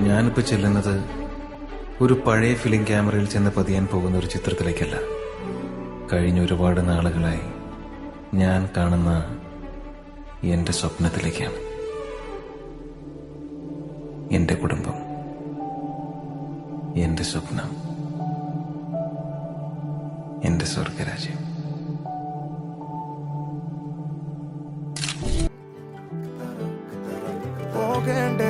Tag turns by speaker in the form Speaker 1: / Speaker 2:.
Speaker 1: ഞാനിപ്പോ ചെല്ലുന്നത് ഒരു പഴയ ഫിലിം ക്യാമറയിൽ ചെന്ന് പതിയാൻ പോകുന്ന ഒരു ചിത്രത്തിലേക്കല്ല. കഴിഞ്ഞ ഒരുപാട് നാളുകളായി ഞാൻ കാണുന്ന എന്റെ സ്വപ്നത്തിലേക്കാണ്. എന്റെ കുടുംബം. എന്റെ സ്വപ്നം. എന്റെ സ്വർഗരാജ്യം.
Speaker 2: പോകേണ്ട